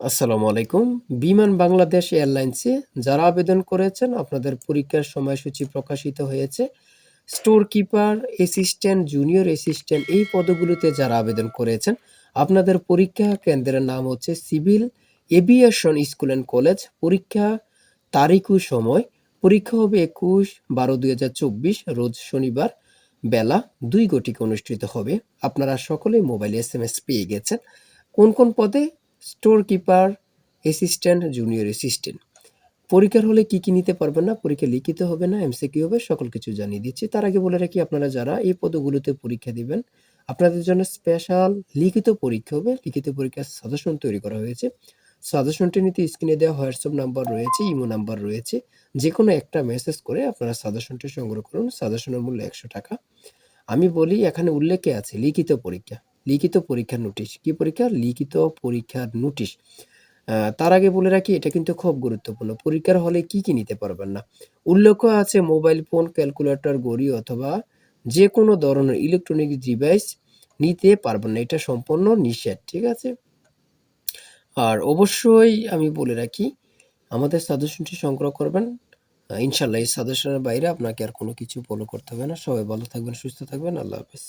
আসসালামু আলাইকুম। বিমান বাংলাদেশ এয়ারলাইন্সে যারা আবেদন করেছেন, আপনাদের পরীক্ষার সময়সূচি প্রকাশিত হয়েছে। Store keeper assistant, junior assistant এই পদগুলোতে যারা আবেদন করেছেন, আপনাদের পরীক্ষা কেন্দ্রের নাম হচ্ছে civil aviation school and college. পরীক্ষা তারিখ ও সময়। পরীক্ষা হবে একুশ বারো দুই হাজার চব্বিশ, রোজ শনিবার বেলা দুই ঘটিকে অনুষ্ঠিত হবে। আপনারা সকলেই মোবাইলে এস এম এস পেয়ে গেছেন। কোন কোন পদে store keeper assistant junior assistant পরীক্ষার হলে কি কি নিতে পারবেন না? পরীক্ষা লিখিত হবে না এমসিকি হবে, সকল কিছু জানিয়ে দিচ্ছি। তার আগে বলে রাখি, আপনারা যারা এই পদগুলোতে পরীক্ষা দিবেন, আপনাদের জন্য স্পেশাল লিখিত পরীক্ষা হবে। লিখিত পরীক্ষার সাজেশন তৈরি করা হয়েছে। সাজেশনটি নিতে স্ক্রিনে দেওয়া হোয়াটসঅ্যাপ নাম্বার রয়েছে ইমো নাম্বার রয়েছে। যে কোনো একটা মেসেজ করে আপনারা সাজেশনটি সংগ্রহ করুন। সাজেশনের মূল্য একশো টাকা। আমি বলি, এখানে উল্লেখে আছে লিখিত পরীক্ষা। লিখিত পরীক্ষার নোটিশ কি পরীক্ষা? লিখিত পরীক্ষার নোটিশ তার আগে বলে রাখি, এটা কিন্তু খুব গুরুত্বপূর্ণ। পরীক্ষার হলে কি কি নিতে পারবেন না? উল্লেখ আছে মোবাইল ফোন ক্যালকুলেটর গড়ি অথবা যে কোনো ধরনের ইলেকট্রনিক ডিভাইস নিতে পারবেন না। এটা সম্পূর্ণ নিষেধ, ঠিক আছে? আর অবশ্যই আমি বলে রাখি, আমাদের সাজেশনটি সংগ্রহ করবেন। ইনশাল্লাহ এই সাজেশনের বাইরে আপনাকে আর কোনো কিছু ফলো করতে হবে না। সবাই ভালো থাকবেন, সুস্থ থাকবেন। আল্লাহ হাফেজ।